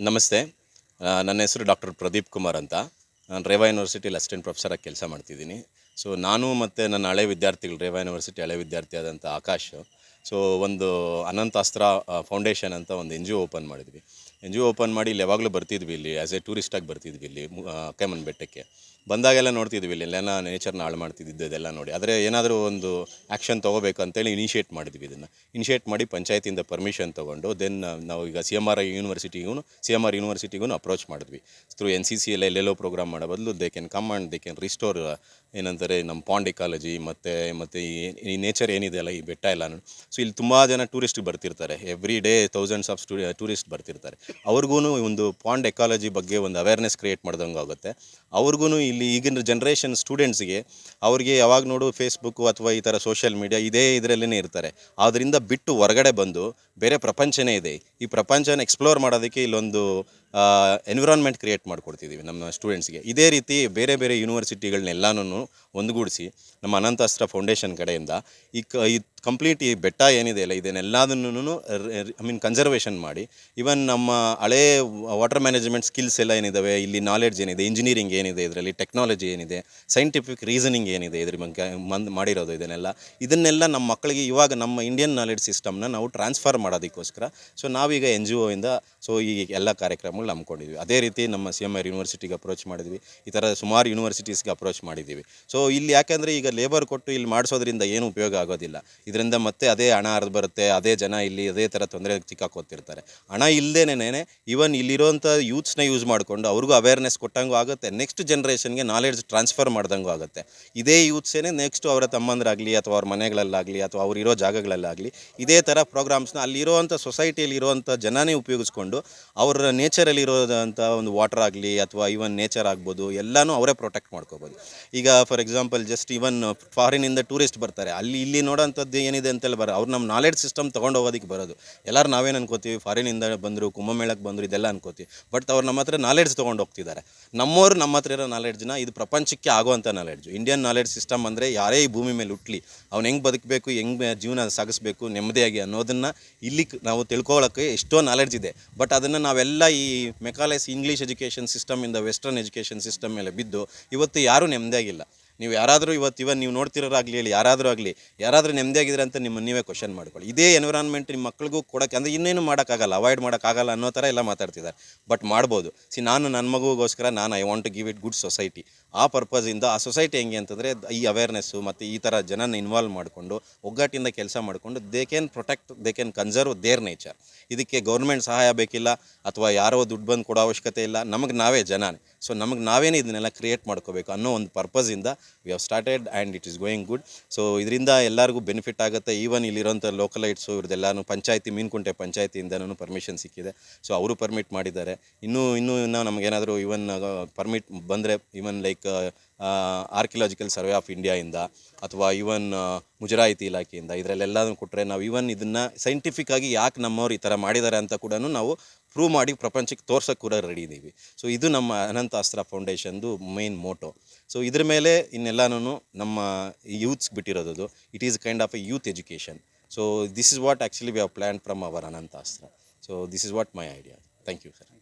ನಮಸ್ತೆ. ನನ್ನ ಹೆಸರು ಡಾಕ್ಟರ್ ಪ್ರದೀಪ್ ಕುಮಾರ್ ಅಂತ. ನಾನು ರೇವಾ ಯೂನಿವರ್ಸಿಟಿಲಿ ಅಸಿಸ್ಟೆಂಟ್ ಪ್ರೊಫೆಸರಾಗಿ ಕೆಲಸ ಮಾಡ್ತಿದ್ದೀನಿ. ಸೊ, ನಾನು ಮತ್ತು ನನ್ನ ಹಳೆ ವಿದ್ಯಾರ್ಥಿಗಳು, ರೇವಾ ಯೂನಿವರ್ಸಿಟಿ ಹಳೆ ವಿದ್ಯಾರ್ಥಿ ಆದಂಥ ಆಕಾಶ್ ಸೊ ಒಂದು ಅನಂತಾಸ್ತ್ರ ಫೌಂಡೇಶನ್ ಅಂತ ಒಂದು ಎನ್ ಜಿ ಒ ಓಪನ್ ಮಾಡಿದ್ವಿ. ಎನ್ ಜಿ ಒ ಓಪನ್ ಮಾಡಿ ಇಲ್ಲಿ ಯಾವಾಗಲೂ ಬರ್ತಿದ್ವಿ ಇಲ್ಲಿ ಆ್ಯಸ್ ಎ ಟೂರಿಸ್ಟಾಗಿ ಬರ್ತಿದ್ವಿ ಇಲ್ಲಿ ಆ, ಬೆಟ್ಟಕ್ಕೆ. ಬಂದಾಗೆಲ್ಲ ನೋಡ್ತಿದ್ವಿ ಇಲ್ಲಿ ಎಲ್ಲ ನೇಚರ್ನ ಹಾಳು ಮಾಡ್ತಿದ್ದಿದ್ದು ಇದೆಲ್ಲ ನೋಡಿ. ಆದರೆ ಏನಾದರೂ ಒಂದು ಆ್ಯಕ್ಷನ್ ತೊಗೋಬೇಕು ಅಂತೇಳಿ ಇನಿಷಿಯೇಟ್ ಮಾಡಿದ್ವಿ ಇದನ್ನು. ಇನಿಷಿಯೇಟ್ ಮಾಡಿ ಪಂಚಾಯತಿಯಿಂದ ಪರ್ಮಿಷನ್ ತೊಗೊಂಡು ದೆನ್ ನಾವು ಈಗ ಸಿ ಎಂ ಆರ್ ಯೂನಿವರ್ಸಿಟಿಗೂ ಸಿ ಎಂ ಆರ್ ಯೂನಿವರ್ಸಿಟಿಗೂ ಅಪ್ರೋಚ್ ಮಾಡಿದ್ವಿ. ಥ್ರೂ ಎನ್ ಸಿ ಸಿ ಎಲ್ಲ ಎಲ್ಲೆಲ್ಲೋ ಪ್ರೋಗ್ರಾಮ್ ಮಾಡೋ ಬದಲು they can come and they can restore ಏನಂತಾರೆ ನಮ್ಮ ಪಾಂಡ್ ಎಕಾಲಜಿ ಮತ್ತು ಮತ್ತು ಈ ನೇಚರ್ ಏನಿದೆ ಅಲ್ಲ ಈ ಬೆಟ್ಟ ಎಲ್ಲ ಸೊ ಇಲ್ಲಿ ತುಂಬ ಜನ ಟೂರಿಸ್ಟ್ ಬರ್ತಿರ್ತಾರೆ. ಎವ್ರಿ ಡೇ ತೌಸಂಡ್ಸ್ ಆಫ್ ಸ್ಟೂ ಟೂರಿಸ್ಟ್ ಬರ್ತಿರ್ತಾರೆ. ಅವ್ರಿಗೂ ಒಂದು ಪಾಂಡ್ ಎಕಾಲಜಿ ಬಗ್ಗೆ ಒಂದು ಅವೇರ್ನೆಸ್ ಕ್ರಿಯೇಟ್ ಮಾಡ್ದಂಗೆ ಆಗುತ್ತೆ. ಅವ್ರಿಗೂ ಇಲ್ಲಿ ಈಗಿನ ಜನ್ರೇಷನ್ ಸ್ಟೂಡೆಂಟ್ಸ್ಗೆ ಅವ್ರಿಗೆ ಯಾವಾಗ ನೋಡು ಫೇಸ್ಬುಕ್ಕು ಅಥವಾ ಈ ಥರ ಸೋಷಿಯಲ್ ಮೀಡಿಯಾ ಇದೇ ಇದರಲ್ಲೇ ಇರ್ತಾರೆ. ಅದರಿಂದ ಬಿಟ್ಟು ಹೊರಗಡೆ ಬಂದು ಬೇರೆ ಪ್ರಪಂಚನೇ ಇದೆ. ಈ ಪ್ರಪಂಚನ ಎಕ್ಸ್ಪ್ಲೋರ್ ಮಾಡೋದಕ್ಕೆ ಇಲ್ಲೊಂದು ಎನ್ವಿರಾನ್ಮೆಂಟ್ ಕ್ರಿಯೇಟ್ ಮಾಡಿಕೊಡ್ತಿದ್ದೀವಿ ನಮ್ಮ ಸ್ಟೂಡೆಂಟ್ಸ್ಗೆ ಇದೇ ರೀತಿ ಬೇರೆ ಬೇರೆ ಯೂನಿವರ್ಸಿಟಿಗಳನ್ನೆಲ್ಲನೂ ಒಂದುಗೂಡಿಸಿ ನಮ್ಮ ಅನಂತಾಸ್ತ್ರ ಫೌಂಡೇಶನ್ ಕಡೆಯಿಂದ ಈ ಕ ಈ ಕಂಪ್ಲೀಟ್ ಈ ಬೆಟ್ಟ ಏನಿದೆ ಅಲ್ಲ ಇದನ್ನೆಲ್ಲದನ್ನು ಐ ಮೀನ್ ಕನ್ಸರ್ವೇಷನ್ ಮಾಡಿ. ಇವನ್ ನಮ್ಮ ಹಳೆ ವಾಟರ್ ಮ್ಯಾನೇಜ್ಮೆಂಟ್ ಸ್ಕಿಲ್ಸ್ ಎಲ್ಲ ಏನಿದ್ದಾವೆ ಇಲ್ಲಿ ನಾಲೆಡ್ಜ್ ಏನಿದೆ ಇಂಜಿನಿಯರಿಂಗ್ ಏನಿದೆ, ಇದರಲ್ಲಿ ಟೆಕ್ನಾಲಜಿ ಏನಿದೆ ಸೈಂಟಿಫಿಕ್ ರೀಸನಿಂಗ್ ಏನಿದೆ ಇದ್ರ ಬಗ್ಗೆ ಮಂದ್, ಮಾಡಿರೋದು ಇದನ್ನೆಲ್ಲ. ಇದನ್ನೆಲ್ಲ ನಮ್ಮ ಮಕ್ಕಳಿಗೆ ಇವಾಗ ನಮ್ಮ ಇಂಡಿಯನ್ ನಾಲೆಡ್ಜ್ ಸಿಸ್ಟಮ್ನ ನಾವು ಟ್ರಾನ್ಸ್ಫರ್ ಮಾಡೋದಕ್ಕೋಸ್ಕರ ಸೊ ನಾವೀಗ ಎನ್ ಜಿ ಒಯಿಂದ ಸೊ ಈ ಎಲ್ಲ ಕಾರ್ಯಕ್ರಮಗಳು ನಂಬ್ಕೊಂಡಿದ್ವಿ ಅದೇ ರೀತಿ ನಮ್ಮ ಸಿ ಎಂ ಆರ್ ಯೂನಿವರ್ಸಿಟಿಗೆ ಅಪ್ರೋಚ್ ಮಾಡಿದ್ವಿ. ಈ ಥರ ಸುಮಾರು ಯೂನಿವರ್ಸಿಟೀಸ್ಗೆ ಅಪ್ರೋಚ್ ಮಾಡಿದ್ದೀವಿ. ಸೊ ಇಲ್ಲಿ ಯಾಕೆಂದರೆ ಈಗ ಲೇಬರ್ ಕೊಟ್ಟು ಇಲ್ಲಿ ಮಾಡಿಸೋದ್ರಿಂದ ಏನು ಉಪಯೋಗ ಆಗೋದಿಲ್ಲ. ಇದರಿಂದ ಮತ್ತೆ ಅದೇ ಹಣ ಹರಿದು ಬರುತ್ತೆ, ಅದೇ ಜನ ಇಲ್ಲಿ ಅದೇ ಥರ ತೊಂದರೆ ಸಿಕ್ಕಾಕೋತಿರ್ತಾರೆ ಹಣ ಇಲ್ಲದೇನೆ ಇವನ್ ಇಲ್ಲಿರೋಂಥ ಯೂತ್ಸ್ನ ಯೂಸ್ ಮಾಡಿಕೊಂಡು ಅವ್ರಿಗೂ ಅವೇರ್ನೆಸ್ ಕೊಟ್ಟಂಗೂ ಆಗುತ್ತೆ ನೆಕ್ಸ್ಟ್ ಜನ್ರೇಷನ್ಗೆ ನಾಲೆಡ್ಜ್ ಟ್ರಾನ್ಸ್ಫರ್ ಮಾಡ್ದಂಗೂ ಆಗುತ್ತೆ. ಇದೇ ಯೂತ್ಸೇನೆ ನೆಕ್ಸ್ಟ್ ಅವರ ತಮ್ಮಂದ್ರಾಗಲಿ ಅಥವಾ ಅವ್ರ ಮನೆಗಳಲ್ಲಾಗಲಿ ಅಥವಾ ಅವ್ರು ಇರೋ ಜಾಗಗಳಲ್ಲಾಗಲಿ ಇದೇ ಥರ ಪ್ರೋಗ್ರಾಮ್ಸ್ನ ಅಲ್ಲಿರೋವಂಥ ಸೊಸೈಟಿಯಲ್ಲಿ ಇರೋವಂಥ ಜನನೇ ಉಪಯೋಗಿಸ್ಕೊಂಡು ಅವರ ನೇಚರಲ್ಲಿರೋದಂಥ ಒಂದು ವಾಟರ್ ಆಗಲಿ ಅಥವಾ ಇವನ್ ನೇಚರ್ ಆಗ್ಬೋದು, ಎಲ್ಲನೂ ಅವರೇ ಪ್ರೊಟೆಕ್ಟ್ ಮಾಡ್ಕೋಬೋದು. ಈಗ ಫಾರ್ ಎಕ್ಸಾಂಪಲ್ ಜಸ್ಟ್ ಇವನ್ ಫಾರಿನಿಂದ ಟೂರಿಸ್ಟ್ ಬರ್ತಾರೆ, ಅಲ್ಲಿ ಇಲ್ಲಿ ನೋಡೋಂಥದ್ದು ಏನಿದೆ ಅಂತೆಲ್ಲ ಬರೋ, ಅವ್ರು ನಮ್ಮ ನಾಲೆಡ್ಜ್ ಸಿಸ್ಟಮ್ ತೊಗೊಂಡು ಹೋಗೋದಕ್ಕೆ ಬರೋದು. ಎಲ್ಲರೂ ನಾವೇನು ಅನ್ಕೋತೀವಿ? ಫಾರಿನಿಂದ ಬಂದರು ಕುಂಭಮೇಳಕ್ಕೆ ಬಂದರು, ಇದೆಲ್ಲ ಅನ್ಕೋತೀವಿ. ಬಟ್ ಅವ್ರು ನಮ್ಮ ಹತ್ರ ನಾಲೆಡ್ಜ್ ತೊಗೊಂಡು ಹೋಗ್ತಿದ್ದಾರೆ. ನಮ್ಮವರು ನಮ್ಮ ಹತ್ರ ಇರೋ ನಾಲೆಡ್ಜ್ನ ಇದು ಪ್ರಪಂಚಕ್ಕೆ ಆಗುವಂಥ ನಾಲೆಡ್ಜು ಇಂಡಿಯನ್ ನಾಲೆಡ್ಜ್ ಸಿಸ್ಟಮ್ ಅಂದರೆ ಯಾರೇ ಈ ಭೂಮಿ ಮೇಲೆ ಹುಟ್ಲಿ, ಅವ್ನು ಹೆಂಗೆ ಬದುಕಬೇಕು, ಹೆಂಗೆ ಜೀವನ ಸಾಗಿಸ್ಬೇಕು ನೆಮ್ಮದಿಯಾಗಿ ಅನ್ನೋದನ್ನು ಇಲ್ಲಿ ನಾವು ತಿಳ್ಕೊಳ್ಳೋಕ್ಕೆ ಎಷ್ಟೋ ನಾಲೆಡ್ಜ್ ಇದೆ. ಬಟ್ ಅದನ್ನು ನಾವೆಲ್ಲ ಈ ಮೆಕಾಲೈಸ್ ಇಂಗ್ಲೀಷ್ ಎಜುಕೇಷನ್ ಸಿಸ್ಟಮಿಂದ ವೆಸ್ಟರ್ನ್ ಎಜುಕೇಷನ್ ಸಿಸ್ಟಮ್ ಮೇಲೆ ಬಿದ್ದು, ಇವತ್ತು ಯಾರೂ ನೆಮ್ಮದಿಯಾಗಿಲ್ಲ. ನೀವು ಯಾರಾದರೂ ಇವತ್ತು, ಇವನ್ ನೀವು ನೋಡ್ತಿರೋರಾಗಲಿ ಹೇಳಿ, ಯಾರಾದರೂ ಆಗಲಿ, ಯಾರಾದರೂ ನೆಮ್ಮದಿಯಾಗಿದ್ರೆ ಅಂತ ನಿಮ್ಮನ್ನು ನೀವೇ ಕ್ವಶನ್ ಮಾಡ್ಕೊಳ್ಳಿ. ಇದೇ ಎನ್ವಿರಾನ್ಮೆಂಟ್ ನಿಮ್ಮ ಮಕ್ಳಿಗೂ ಕೊಡೋಕ್ಕೆ, ಅಂದರೆ ಇನ್ನೇನು ಮಾಡೋಕ್ಕಾಗಲ್ಲ ಅವಾಯ್ಡ್ ಮಾಡೋಕ್ಕಾಗಲ್ಲ ಅನ್ನೋ ಥರ ಎಲ್ಲ ಮಾತಾಡ್ತಿದ್ದಾರೆ. ಬಟ್ ಮಾಡ್ಬೋದು. ಸಿ ನಾನು ನನ್ನ ಮಗುಗೋಸ್ಕರ ನಾನು I want to give it good society ಆ ಪರ್ಪಸಿಂದ ಆ ಸೊಸೈಟಿ ಹೆಂಗೆ ಅಂತಂದರೆ, ಈ ಅವೇರ್ನೆಸ್ಸು ಮತ್ತು ಈ ಥರ ಜನನ ಇನ್ವಾಲ್ವ್ ಮಾಡಿಕೊಂಡು, ಒಗ್ಗಟ್ಟಿಂದ ಕೆಲಸ ಮಾಡಿಕೊಂಡು they can protect they can conserve their nature ಇದಕ್ಕೆ ಗೌರ್ಮೆಂಟ್ ಸಹಾಯ ಬೇಕಿಲ್ಲ, ಅಥವಾ ಯಾರೋ ದುಡ್ಡು ಬಂದು ಕೊಡೋ ಅವಶ್ಯಕತೆ ಇಲ್ಲ, ನಮಗೆ ನಾವೇ ಜನನೇ. ಸೊ ನಮಗೆ ನಾವೇನೇ ಇದನ್ನೆಲ್ಲ ಕ್ರಿಯೇಟ್ ಮಾಡ್ಕೋಬೇಕು ಅನ್ನೋ ಒಂದು ಪರ್ಪಸಿಂದ we have started and it is going good so ಇದರಿಂದ ಎಲ್ಲರಿಗೂ ಬೆನಿಫಿಟ್ ಆಗುತ್ತೆ. ಈವನ್ ಇಲ್ಲಿರೋಂಥ ಲೋಕಲೈಟ್ಸು ಇವ್ರದ್ದೆಲ್ಲನೂ ಪಂಚಾಯತಿ, ಮೀನ್ಕುಂಟೆ ಪಂಚಾಯತಿಯಿಂದನೂ ಪರ್ಮಿಷನ್ ಸಿಕ್ಕಿದೆ. ಸೊ ಅವರು ಪರ್ಮಿಟ್ ಮಾಡಿದ್ದಾರೆ. ಇನ್ನೂ ಇನ್ನೂ ಇನ್ನೂ ನಮಗೇನಾದರೂ ಈವನ್ ಪರ್ಮಿಟ್ ಬಂದರೆ even like archaeological survey of ಇಂಡಿಯಾಯಿಂದ ಅಥವಾ ಈವನ್ ಮುಜರಾಯಿತಿ ಇಲಾಖೆಯಿಂದ ಇದರಲ್ಲೆಲ್ಲನೂ ಕೊಟ್ಟರೆ ನಾವು ಇವನ್ ಇದನ್ನು ಸೈಂಟಿಫಿಕ್ ಆಗಿ ಯಾಕೆ ನಮ್ಮವ್ರು ಈ ಥರ ಮಾಡಿದ್ದಾರೆ ಅಂತ ಕೂಡ ನಾವು ಪ್ರೂವ್ ಮಾಡಿ ಪ್ರಪಂಚಕ್ಕೆ ತೋರ್ಸೋಕೆ ಕೂಡ ರೆಡಿ ಇದ್ದೀವಿ ಸೊ ಇದು ನಮ್ಮ ಅನಂತ ಅಸ್ತ್ರ ಫೌಂಡೇಶನ್ದು ಮೈನ್ ಮೋಟೋ ಸೊ ಇದ್ರ ಮೇಲೆ ಇನ್ನೆಲ್ಲನೂ ನಮ್ಮ youths ಬಿಟ್ಟಿರೋದು it is kind of a youth education so this is what actually we have plan from our Ananta Astra so this is what my idea thank you sir